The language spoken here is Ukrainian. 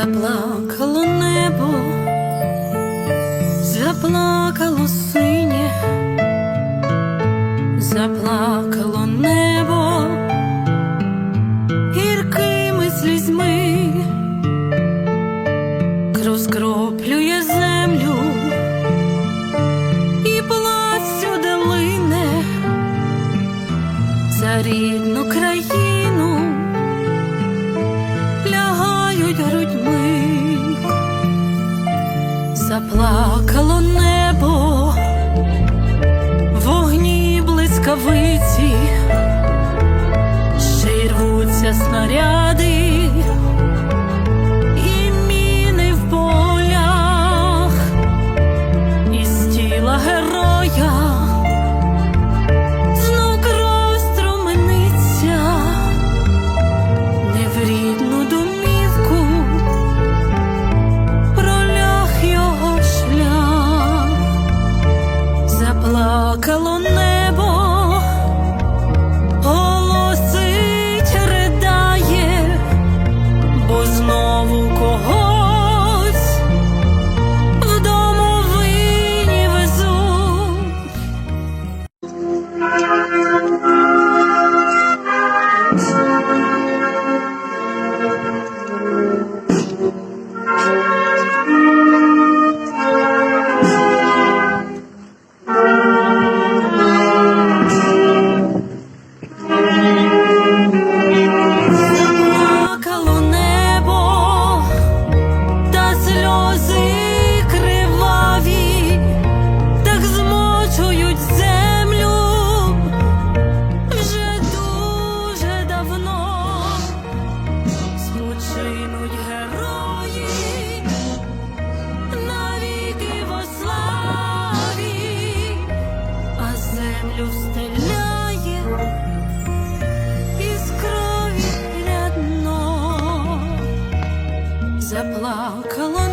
Заплакало небо, заплакало синє, заплакало небо, гіркими слізьми, розкроплює землю і плацю де лине царі. плакало не. заплакала.